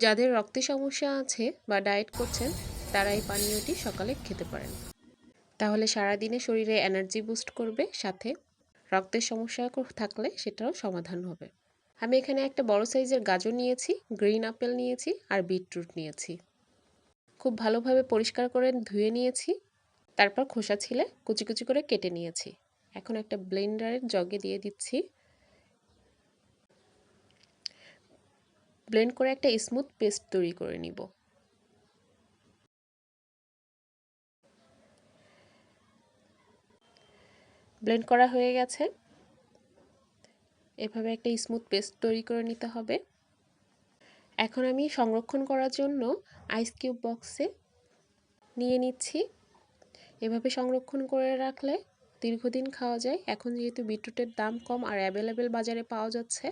যাদের রক্তে সমস্যা আছে বা ডায়েট করছেন, তারা এই পানীয়টি সকালে খেতে পারেন। তাহলে সারাদিনে শরীরে এনার্জি বুস্ট করবে, সাথে রক্তের সমস্যা থাকলে সেটাও সমাধান হবে। আমি এখানে একটা বড় সাইজের গাজর নিয়েছি, গ্রিন আপেল নিয়েছি আর বিটরুট নিয়েছি। খুব ভালোভাবে পরিষ্কার করে ধুয়ে নিয়েছি, তারপর খোসা ছিলে কুচি কুচি করে কেটে নিয়েছি। এখন একটা ব্লেন্ডারের জগে দিয়ে দিচ্ছি। ব্লেন্ড করে একটা স্মুথ পেস্ট তৈরি করে নিব। ব্লেন্ড করা হয়ে গেছে। এভাবে একটা স্মুথ পেস্ট তৈরি করে নিতে হবে। এখন আমি সংরক্ষণ করার জন্য আইস কিউব বক্সে নিয়ে নিচ্ছি। এভাবে সংরক্ষণ করে রাখলে দীর্ঘদিন খাওয়া যায়। এখন যেহেতু বিটরুটের দাম কম আর অ্যাভেলেবেল বাজারে পাওয়া যাচ্ছে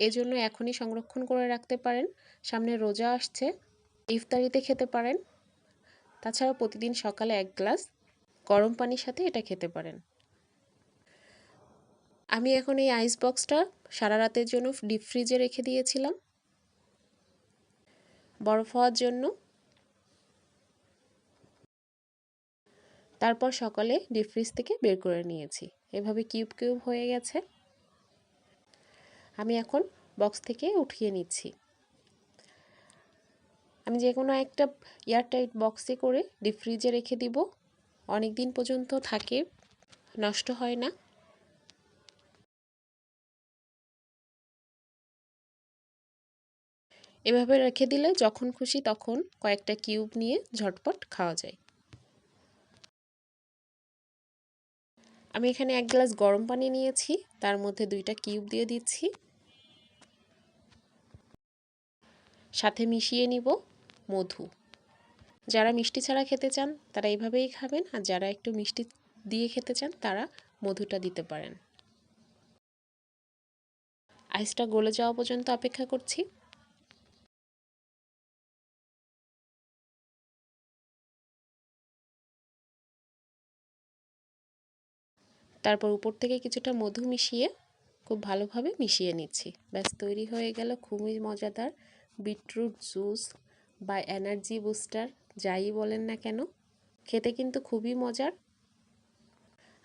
এজন্য এখনই সংরক্ষণ করে রাখতে পারেন। সামনে রোজা আসছে, ইফতারিতে খেতে পারেন। তাছাড়া প্রতিদিন সকালে এক গ্লাস গরম পানির সাথে এটা খেতে পারেন। আমি এখন এই আইস বক্সটা সারা রাতের জন্য ডিপ ফ্রিজে রেখে দিয়েছিলাম। বরফ হওয়ার জন্য। তারপর সকালে ডিপ ফ্রিজ থেকে বের করে নিয়েছি। এভাবে কিউব কিউব হয়ে গেছে। আমি এখন বক্স থেকে উঠিয়ে নিচ্ছি। আমি যে কোনো একটা এয়ারটাইট বক্সে করে ডিপ ফ্রিজে রেখে দিব। অনেক দিন পর্যন্ত থাকে, নষ্ট হয় না। এভাবে রেখে দিলে যখন খুশি তখন কয়েকটা কিউব নিয়ে ঝটপট খাওয়া যায়। আমি এখানে এক গ্লাস গরম পানি নিয়েছি, তার মধ্যে দুইটা কিউব দিয়ে দিচ্ছি। সাথে মিশিয়ে নিব মধু। যারা মিষ্টি ছাড়া খেতে চান, তারা এইভাবেই খাবেন, আর যারা একটু মিষ্টি দিয়ে খেতে চান, তারা মধুটা দিতে পারেন। আইসটা গলে যাওয়া পর্যন্ত অপেক্ষা করছি। তারপর উপর থেকে কিছুটা মধু মিশিয়ে খুব ভালোভাবে মিশিয়ে নিচ্ছি। ব্যাস, তৈরি হয়ে গেল খুবই মজাদার বিটরুট জুস বা এনার্জি বুস্টার, যাই বলেন না কেন, খেতে কিন্তু খুবই মজার।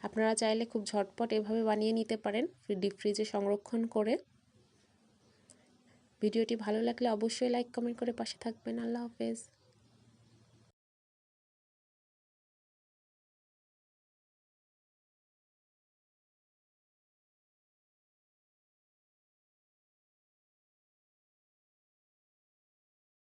আপনারা চাইলে খুব ঝটপট এভাবে বানিয়ে নিতে পারেন, ডিপ ফ্রিজে সংরক্ষণ করে। ভিডিওটি ভালো লাগলে অবশ্যই লাইক, কমেন্ট করে পাশে থাকবেন। আল্লাহ হাফেজ।